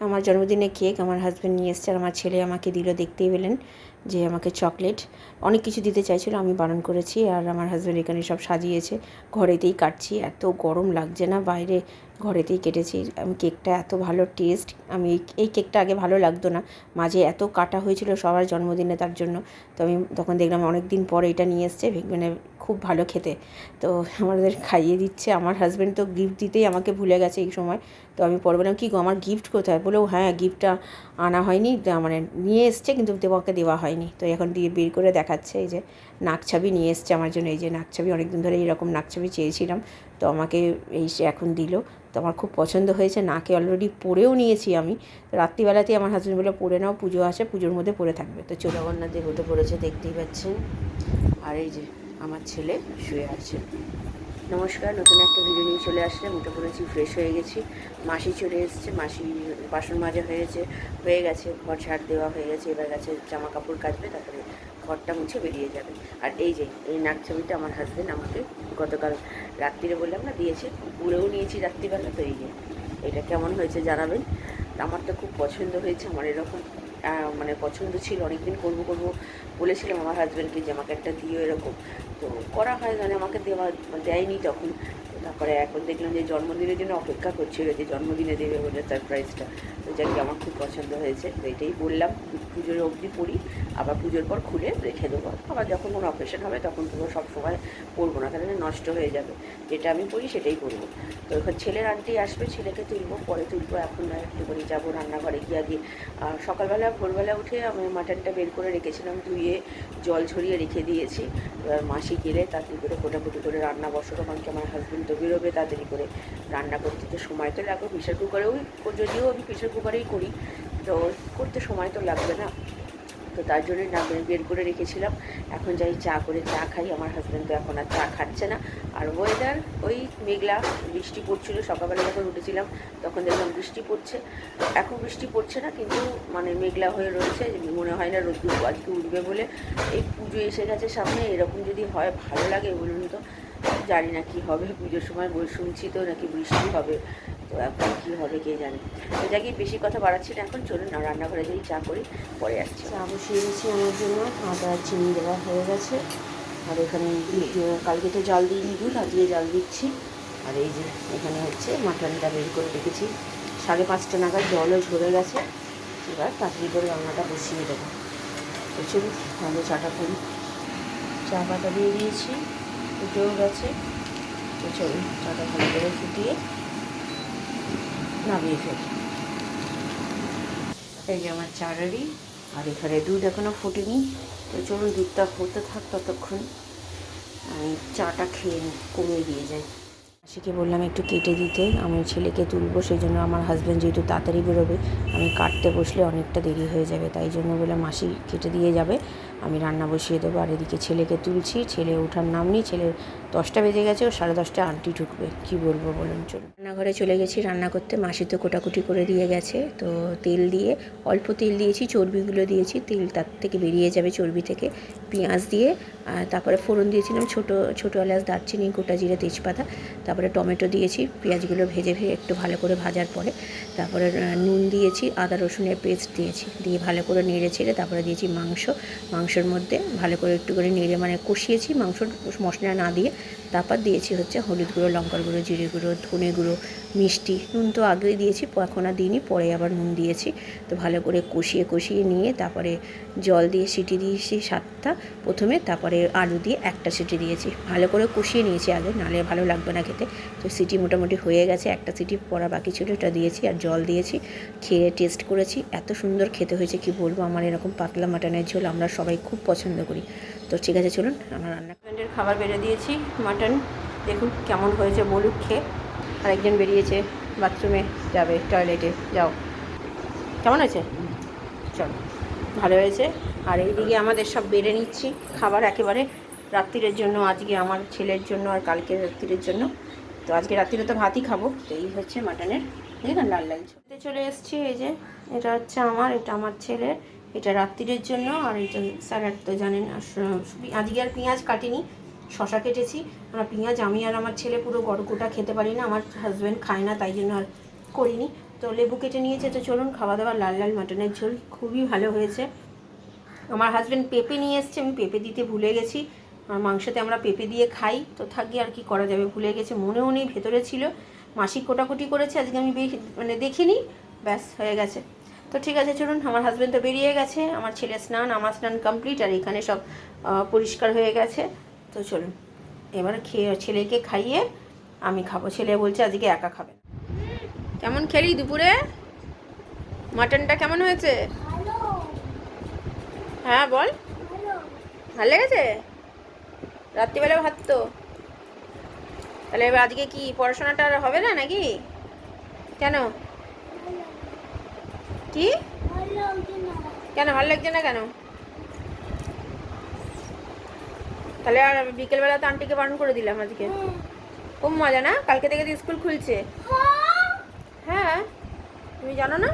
আমার জন্মদিনে কেক আমার হাজব্যান্ড নিয়ে এসছে আর আমার ছেলে আমাকে দিল দেখতেই পেলেন। যে আমাকে চকলেট অনেক কিছু দিতে চাইছিল, আমি বারণ করেছি আর আমার হাজব্যান্ড এখানে সব সাজিয়েছে। ঘরেতেই কাটছি, এত গরম লাগছে না বাইরে, ঘরেতেই কেটেছি। আমি কেকটা এত ভালো টেস্ট আমি এই- কেকটা আগে ভালো লাগতো না। মাঝে এত কাটা হয়েছিল সবার জন্মদিনে তার জন্য। তো আমি তখন দেখলাম অনেক দিন পরে এটা নিয়ে এসছে মানে খুব ভালো খেতে। তো আমাদের খাইয়ে দিচ্ছে, আমার হাজব্যান্ড তো গিফট দিতেই আমাকে ভুলে গেছে এই সময়। তো আমি পরে বললাম, কী গো, আমার গিফট কোথায়? বলেও হ্যাঁ গিফটটা আনা হয়নি মানে নিয়ে এসছে, কিন্তু তোমাকে দেওয়া হয়নি। তো এখন দিয়ে বের করে দেখাচ্ছে এই যে নাকছাবি নিয়ে এসছে আমার জন্য। এই যে নাকছাবি অনেক দিন ধরে এরকম নাকছাবি চেয়েছিলাম। তো আমাকে এই সে এখন দিল। তো আমার খুব পছন্দ হয়েছে। নাকে অলরেডি পরেও নিয়েছি আমি। রাত্রিবেলাতেই আমার হাজব্যান্ড বলে পরে নাও, পুজো আসে, পুজোর মধ্যে পরে থাকবে। তো চলে। জগন্নাথ পড়েছে, দেখতেই পাচ্ছেন। আর এই যে আমার ছেলে শুয়ে আছে। নমস্কার, নতুন একটা ভিডিও নিয়ে চলে আসলে উঠে পড়েছি ফ্রেশ হয়ে গেছি। মাসি চলে এসেছে, মাসি বাসন মাজা হয়েছে, হয়ে গেছে, ঘর ঝাড় দেওয়া হয়ে গেছে, এবার গেছে জামা কাপড় কাচবে, তারপরে ঘরটা মুছে বেরিয়ে যাবে। আর এই যে, এই নাক ছবিটা আমার হাজবেন্ড আমাকে গতকাল রাত্রিরে বললাম না, দিয়েছে। পুরেও নিয়েছি রাত্রিবেলা, তো এই যে, এটা কেমন হয়েছে জানাবেন। আমার তো খুব পছন্দ হয়েছে, আমার এরকম মানে পছন্দ ছিল, অনেকদিন করব করব বলেছিলাম আমার হাজব্যান্ডকে যে আমাকে একটা দিও এরকম। তো করা হয় মানে আমাকে দেওয়া দেয়নি তখন। তারপরে এখন দেখলাম যে জন্মদিনের জন্য অপেক্ষা করছিল যে জন্মদিনে দেবে বলে সারপ্রাইজটা তো যাকে, আমার খুব পছন্দ হয়েছে। তো এটাই বললাম পুজোর অবধি পড়ি, আবার পুজোর পর খুলে রেখে দেবো। আবার যখন কোনো অপারেশন হবে তখন পুরো সবসময় পরবো না, তাহলে নষ্ট হয়ে যাবে। যেটা আমি পড়ি সেটাই করব তো এখন ছেলের আন্টি আসবে, ছেলেকে তুলবো, পরে তুলবো। এখন না একটু করে যাব রান্নাঘরে গিয়ে আগে। সকালবেলা, ভোরবেলা উঠে আমি মাটনটা বের করে রেখেছিলাম ধুয়ে জল ছড়িয়ে রেখে দিয়েছি। এবার মাসি গেলে তাড়াতাড়ি করে ফোটাফুটি করে রান্না বসাবো, কারণ কি আমার হাজব্যান্ড তো বেরোবে, তাড়াতাড়ি করে রান্না করতে তো সময় তো লাগবে। প্রেশার কুকারেও যদিও আমি প্রেশার কুকারেই করি, তো করতে সময় তো লাগবে না। তো তার জন্য না বের- করে রেখেছিলাম। এখন যাই চা করে চা খাই, আমার হাজব্যান্ড তো এখন আর চা খাচ্ছে না। আর ওয়েদার ওই মেঘলা, বৃষ্টি পড়ছিল, সকালবেলা যখন উঠেছিলাম, তখন দেখলাম বৃষ্টি পড়ছে। তো এখন বৃষ্টি পড়ছে না, কিন্তু মানে মেঘলা হয়ে রয়েছে, মনে হয় না রোদ্দুর আজকে উঠবে বলে। এই পুজো এসে গেছে সামনে, এরকম যদি হয় ভালো লাগে বলুন তো। জানি না কি হবে, পুজোর সময় বই শুনছি তো নাকি বৃষ্টি হবে। তো এখন কী হবে কে জানে। তো যাকে বেশি কথা বাড়াচ্ছি না এখন চলুন না রান্নাঘরে যাই চা করি পরে আসছি। চা বসিয়ে দিয়েছি আমার জন্য আদা চিনি দেওয়া হয়ে গেছে। আর এখানে কালকে তো জল দিইনি দুধ আজকে জল দিচ্ছি। আর এই যে এখানে হচ্ছে মাটনটা বের করে রেখেছি। সাড়ে পাঁচটা নাগাদ জলও ঝরে গেছে। এবার তাড়াতাড়ি করে রান্নাটা বসিয়ে দেবো। তো চলুন তাহলে চাটা করি। চা পাতা দিয়ে দিয়েছি ফুটেও গেছে। তো চলুন চাটা ভালো করে ফুটিয়ে নামিয়ে ফেলি। এই যে আমার চা রেডি আর এখানে দুধ এখনও ফোটেনি। তো চলুন দুধটা হতে থাক ততক্ষণ। আমি চাটা খেয়ে কমিয়ে দিয়ে যাই। মাসিকে বললাম একটু কেটে দিতে, আমি ছেলেকে তুলবো সেই জন্য আমার হাজব্যান্ড যেহেতু তাড়াতাড়ি বেরোবে, আমি কাটতে বসলে অনেকটা দেরি হয়ে যাবে, তাই জন্য বললাম মাসি কেটে দিয়ে যাবে। আমি রান্না বসিয়ে দেবো, আর এদিকে ছেলেকে তুলছি, ছেলে ওঠার নাম নেই ছেলে দশটা বেজে গেছে, ও সাড়ে দশটা আন্টি ঢুকবে, কি বলব বলুন, চলুন। রান্নাঘরে চলে গেছি, রান্না করতে, মাসি তো কোটাকুটি করে দিয়ে গেছে, তো তেল দিয়ে, অল্প তেল দিয়েছি, চর্বিগুলো দিয়েছি, তেল তার থেকে বেরিয়ে যাবে চর্বি থেকে, পেঁয়াজ দিয়ে তারপরে ফোড়ন দিয়েছিলাম, ছোটো ছোটো এলাচ, দারচিনি, গোটা জিরে, তেজপাতা, তারপরে টমেটো দিয়েছি, পেঁয়াজগুলো ভেজে ভেজে একটু ভালো করে ভাজার পরে, তারপরে নুন দিয়েছি, আদা রসুনের পেস্ট দিয়েছি, দিয়ে ভালো করে নেড়ে ছেড়ে তারপরে দিয়েছি মাংস মাংস মাংসের মধ্যে ভালো করে একটু করে নেড়ে মানে কষিয়েছি মাংস মশলা না দিয়ে। তারপর দিয়েছি হচ্ছে হলুদ গুঁড়ো, লঙ্কার গুঁড়ো, জিরে গুঁড়ো, ধনে গুঁড়ো, মিষ্টি। নুন তো আগেই দিয়েছি এখন আর দিইনি, পরে আবার নুন দিয়েছি। তো ভালো করে কষিয়ে কষিয়ে নিয়ে তারপরে জল দিয়ে সিটি দিয়েছি সাতটা প্রথমে তারপরে আলু দিয়ে একটা সিটি দিয়েছি। ভালো করে কষিয়ে নিয়েছি আগে, নালে ভালো লাগবে না খেতে। তো সিটি মোটামুটি হয়ে গেছে, একটা সিটি পড়া বাকি ছিল, ওটা দিয়েছি আর জল দিয়েছি। খেয়ে টেস্ট করেছি, এত সুন্দর খেতে হয়েছে, কি বলব? আমার এরকম পাতলা মাটনের ঝোল আমরা সবাই খুব পছন্দ করি। তো ঠিক আছে, চলুন আমার রান্না ফ্রেন্ডের খাবার বেড়ে দিয়েছি মাটন দেখুন কেমন হয়েছে, বলুক খেয়ে। আরেকজন বেরিয়েছে বাথরুমে যাবে টয়লেটে যাও। কেমন হয়েছে? চল। ভালো হয়েছে। আর এইদিকে আমাদের সব বেড়ে নিচ্ছি, খাবার একেবারে রাত্রিরের জন্য, আজকে আমার ছেলের জন্য আর কালকে রাত্রিরের জন্য। তো আজকে রাত্রিরে তো ভাতই খাব, তো এই হচ্ছে মাটনের দেখেন, লাল লাল। চলে এসেছি, এই যে, এটা হচ্ছে আমার, এটা আমার ছেলের। এটা রাত্রিরের জন্য, আর এটা স্যালাড তো জানেন আজকে আর পেঁয়াজ কাটিনি, শশা কেটেছি। আর পেঁয়াজ, আমি আর আমার ছেলে পুরো বড় গোটা খেতে পারি না, আমার হাজব্যান্ড খায় না, তাই জন্য আর করিনি। তো লেবু কেটে নিয়েছে, তো চলুন খাওয়া দাওয়া লাল লাল মাটনের ঝোল, খুবই ভালো হয়েছে। আমার হাজব্যান্ড পেঁপে নিয়ে এসছে, আমি পেঁপে দিতে ভুলে গেছি। আর মাংসতে আমরা পেঁপে দিয়ে খাই, তো থাকি আর কি করা যাবে, ভুলে গেছে, মনেও নেই, ভেতরে ছিল। মাসিক কোটাকুটি করেছে, আজকে আমি মানে দেখিনি, ব্যাস হয়ে গেছে। তো ঠিক আছে, চলুন, আমার হাজব্যান্ড তো বেরিয়ে গেছে, আমার ছেলে স্নান, আমার স্নান কমপ্লিট আর এখানে সব পরিষ্কার হয়ে গেছে। তো চলুন, এবার খেয়ে, ছেলেকে খাইয়ে আমি খাব। ছেলে বলছে, আজকে একা খাবে কেমন খেলি দুপুরে? মাটনটা কেমন হয়েছে? হ্যাঁ বল। ভালো লেগেছে? রাত্রিবেলা ভাত তো। তাহলে এবার আজকে কি পড়াশোনাটা হবে না নাকি? কেন? কি? কেন, ভালো লাগছে না কেন? তাহলে আর বিকেলবেলা তো আন্টিকে বারণ করে দিলাম আজকে। খুব মজা না? কালকে থেকে তো স্কুল খুলছে। হ্যাঁ তুমি জানো না?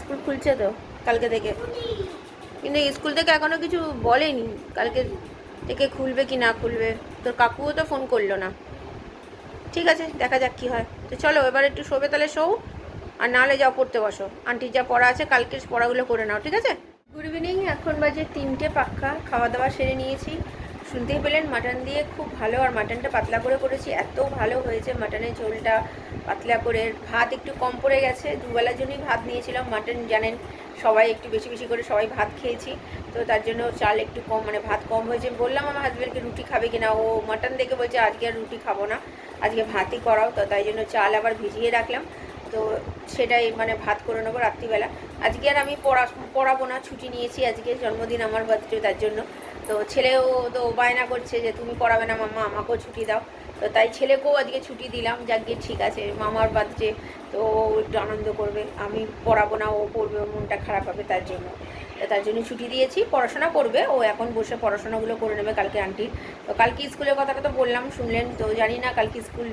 স্কুল খুলছে তো কালকে থেকে। কিন্তু স্কুল থেকে এখনও কিছু বলেনি। কালকে থেকে খুলবে কি না খুলবে। তোর কাকুও তো ফোন করল না। ঠিক আছে, দেখা যাক কি হয়। তো চলো, এবার একটু শোবে তাহলে শোও। আর নাহলে যাও পড়তে বসো। আন্টির যা পড়া আছে, কালকে পড়াগুলো করে নাও, ঠিক আছে? গুড ইভিনিং এখন বাজে তিনটে পাক্কা। খাওয়া দাওয়া সেরে নিয়েছি। শুনতেই পেলেন মাটন দিয়ে খুব ভালো, আর মাটনটা পাতলা করে করেছি। এত ভালো হয়েছে মাটনের ঝোলটা, পাতলা করে। ভাত একটু কম পড়ে গেছে, দুবেলার জন্যই ভাত নিয়েছিলাম। মাটন জানেন, সবাই একটু বেশি বেশি করে সবাই ভাত খেয়েছি। তো তার জন্য চাল একটু কম মানে ভাত কম হয়েছে। বললাম আমার হাজব্যান্ডকে রুটি খাবে কিনা? ও মাটন দেখে বলছে, আজকে আর রুটি খাব না। আজকে ভাতই করাও। তো তাই জন্য চাল আবার ভিজিয়ে রাখলাম। তো সেটাই মানে ভাত করে নেব রাত্রিবেলা। আজকে আর আমি পড়া পড়াবো না, ছুটি নিয়েছি আজকে, জন্মদিন আমার বার্থডে, তার জন্য। তো ছেলেও তো বায়না করছে যে তুমি পড়াবে না মামা আমাকেও ছুটি দাও। তো তাই ছেলেকেও আজকে ছুটি দিলাম, যাক গিয়ে ঠিক আছে, মামার বার্থডে, তো একটু আনন্দ করবে। আমি পড়াবো না, ও পড়বে মনটা খারাপ হবে তার জন্য। তার জন্য ছুটি দিয়েছি, পড়াশোনা করবে, ও এখন বসে পড়াশোনাগুলো করে নেবে কালকে আন্টি তো কালকে স্কুলের কথাটা তো বললাম, শুনলেন তো, জানি না কালকে স্কুল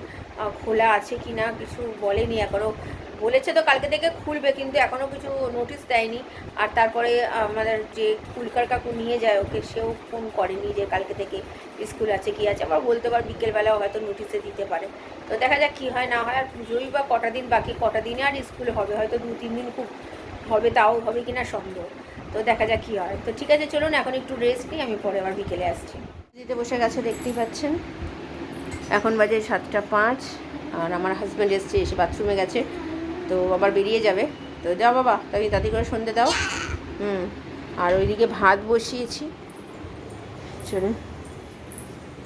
খোলা আছে কি না কিছু বলেনি এখনও বলেছে তো কালকে থেকে খুলবে, কিন্তু এখনও কিছু নোটিশ দেয়নি। আর তারপরে আমাদের যে কুলকার কাকু নিয়ে যায় ওকে, সেও ফোন করেনি যে কালকে থেকে স্কুল আছে কি আছে। আবার বলতে পার বিকেলবেলাও হয়তো নোটিশে দিতে পারে। তো দেখা যাক কী হয়, না হয় আর পুজোই বা কটা দিন বাকি, কটা দিনে আর স্কুল হবে। হয়তো দু তিন দিন খুব হবে তাও হবে কি না সন্দেহ। তো দেখা যাক কী হয়। তো ঠিক আছে, চলুন এখন একটু রেস্ট নিই, আমি পরে আবার বিকেলে আসছি। দিতে বসে গেছে, দেখতেই পাচ্ছেন। এখন বাজে সাতটা পাঁচ, আর আমার হাজব্যান্ড এসছে, এসে বাথরুমে গেছে। তো আবার বেরিয়ে যাবে। তো যাও বাবা তাই তাড়াতাড়ি করে সন্ধে দাও। হুম, আর ওইদিকে ভাত বসিয়েছি। চলুন।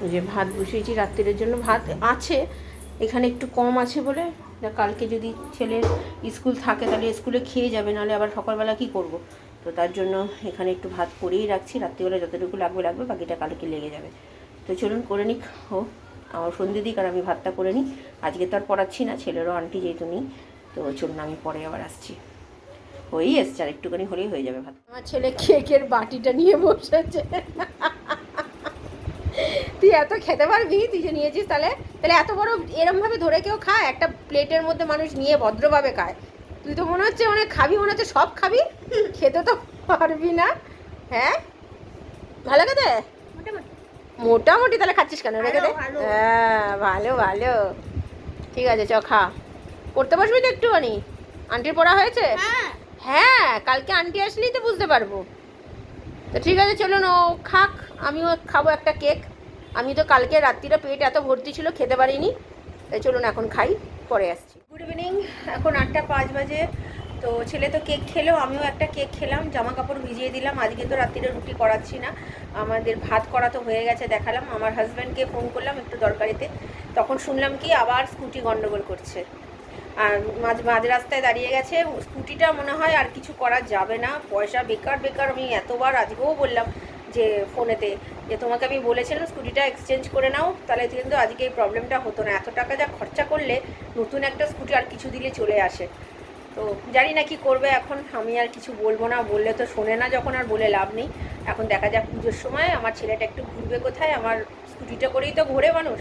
ওই যে ভাত বসিয়েছি রাত্রির জন্য ভাত আছে। এখানে একটু কম আছে বলে না, কালকে যদি ছেলের স্কুল থাকে তাহলে স্কুলে খেয়ে যাবে, নাহলে আবার সকালবেলা কি করব? তো তার জন্য এখানে একটু ভাত করেই রাখছি, রাত্রিবেলা যতটুকু লাগবে লাগবে, বাকিটা কালকে লেগে যাবে। তো চলুন করে নিক ও, আমার সন্ধে দিক আর আমি ভাতটা করে নিই। আজকে তো আর পড়াচ্ছি না, ছেলেরও আন্টি যেহেতু নেই, তো চলুন আমি পরে আবার আসছি। হয়েই এসছে, আর একটুখানি হলেই হয়ে যাবে ভাত। আমার ছেলে কেকের বাটিটা নিয়ে বসেছে। তুই এত খেতে পারবি? তুই যে নিয়েছিস তাহলে? তাহলে এত বড় এরমভাবে ধরে কেউ খায়? একটা প্লেটের মধ্যে মানুষ নিয়ে ভদ্রভাবে খায়। তুই তো মনে হচ্ছে অনেক খাবি মনে হচ্ছে সব খাবি। খেতে তো পারবি না। হ্যাঁ? ভালো খেতে? মোটামুটি তাহলে খাচ্ছিস কেন রেখে দে। হ্যাঁ ভালো ভালো। ঠিক আছে চ খা। পড়তে বসবি তো একটুখানি? আন্টির পড়া হয়েছে? হ্যাঁ। হ্যাঁ কালকে আন্টি আসলেই তো বুঝতে পারব। তো ঠিক আছে চলুন ও খাক। আমিও খাব একটা কেক। আমি তো কালকে রাত্রিটা পেট এত ভর্তি ছিল, খেতে পারিনি। তাই চলুন এখন খাই, পরে আসছি। গুড ইভিনিং এখন আটটা পাঁচ বাজে। তো ছেলে তো কেক খেলো, আমিও একটা কেক খেলাম জামা কাপড় ভিজিয়ে দিলাম। আজকে তো রাত্রিরে রুটি করাচ্ছি না। আমাদের ভাত করা তো হয়ে গেছে, দেখালাম। আমার হাজব্যান্ডকে ফোন করলাম একটু দরকারিতে তখন শুনলাম কি আবার স্কুটি গণ্ডগোল করছে। আর মাঝ মাঝ রাস্তায় দাঁড়িয়ে গেছে। স্কুটিটা মনে হয় আর কিছু করা যাবে না। পয়সা বেকার বেকার। আমি এতবার আজকেও বললাম যে ফোনেতে যে তোমাকে আমি বলেছিলাম স্কুটিটা এক্সচেঞ্জ করে নাও, তাহলে কিন্তু আজকে এই প্রবলেমটা হতো না। এত টাকা যা খরচা করলে নতুন একটা স্কুটি আর কিছু দিলে চলে আসে। তো জানি না কি করবে এখন, আমি আর কিছু বলব না, বললে তো শোনে না যখন আর বলে লাভ নেই। এখন দেখা যাক পুজোর সময় আমার ছেলেটা একটু ঘুরবে কোথায়, আমার স্কুটিটা করেই তো ঘোরে মানুষ।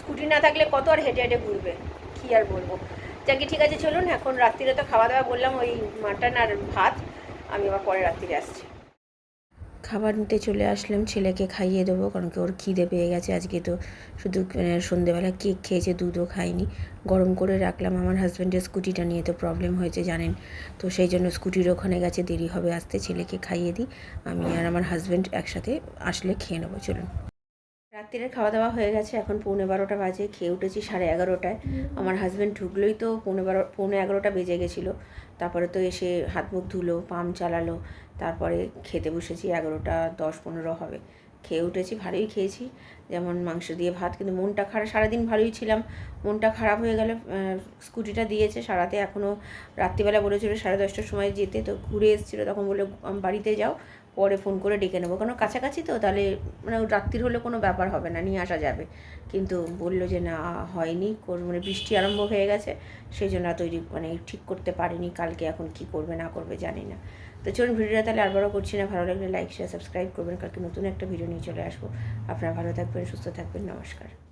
স্কুটি না থাকলে কত আর হেঁটে হেঁটে ঘুরবে, কী আর বলব। যাকে ঠিক আছে, চলুন, এখন রাত্রিরে তো খাওয়া দাওয়া বললাম, ওই মাটন আর ভাত, আমি আবার পরে রাত্রিরে আসছি। খাবার নিতে চলে আসলাম ছেলেকে খাইয়ে দেবো কারণ কি ওর খিদে পেয়ে গেছে আজকে তো। শুধু আহ, সন্ধেবেলা কেক খেয়েছে দুধও খাইনি। গরম করে রাখলাম আমার হাজব্যান্ডের স্কুটিটা নিয়ে তো প্রবলেম হয়েছে জানেন? তো সেই জন্য স্কুটির ওখানে গেছে দেরি হবে আসতে ছেলেকে খাইয়ে দিই। আমি আর আমার হাজব্যান্ড একসাথে আসলে খেয়ে নেব চলুন। রাত্রিরের খাওয়া দাওয়া হয়ে গেছে এখন পৌনে বারোটা বাজে খেয়ে উঠেছি সাড়ে এগারোটায়। আমার হাজব্যান্ড ঢুকলোই তো পৌনে বারো পৌনে এগারোটা বেজে গেছিল। তারপরে তো এসে হাত মুখ ধুলো পাম্প চালালো তারপরে খেতে বসেছি এগারোটা দশ পনেরো হবে। খেয়ে উঠেছি ভালোই খেয়েছি। যেমন মাংস দিয়ে ভাত কিন্তু মনটা খারাপ সারাদিন ভালোই ছিলাম। মনটা খারাপ হয়ে গেলে স্কুটিটা দিয়েছে সারাতে এখনও রাত্রিবেলা বলেছিল সাড়ে দশটার সময় যেতে তো ঘুরে এসেছিল তখন বলে বাড়িতে যাও। পরে ফোন করে ডেকে নেব। কারণ কাছাকাছি তো, তাহলে মানে রাত্রির হলে কোনো ব্যাপার হবে না, নিয়ে আসা যাবে। কিন্তু বলল যে না, হয়নি মানে বৃষ্টি আরম্ভ হয়ে গেছে সেই জন্য তৈরি মানে ঠিক করতে পারিনি, কালকে এখন কি করবে, না করবে জানি না। তো চলুন ভিডিওটা তাহলে আরবারও করছি না, ভালো লাগলে লাইক শেয়ার সাবস্ক্রাইব করবেন, কালকে নতুন একটা ভিডিও নিয়ে চলে আসব। আপনারা ভালো থাকবেন, সুস্থ থাকবেন, নমস্কার।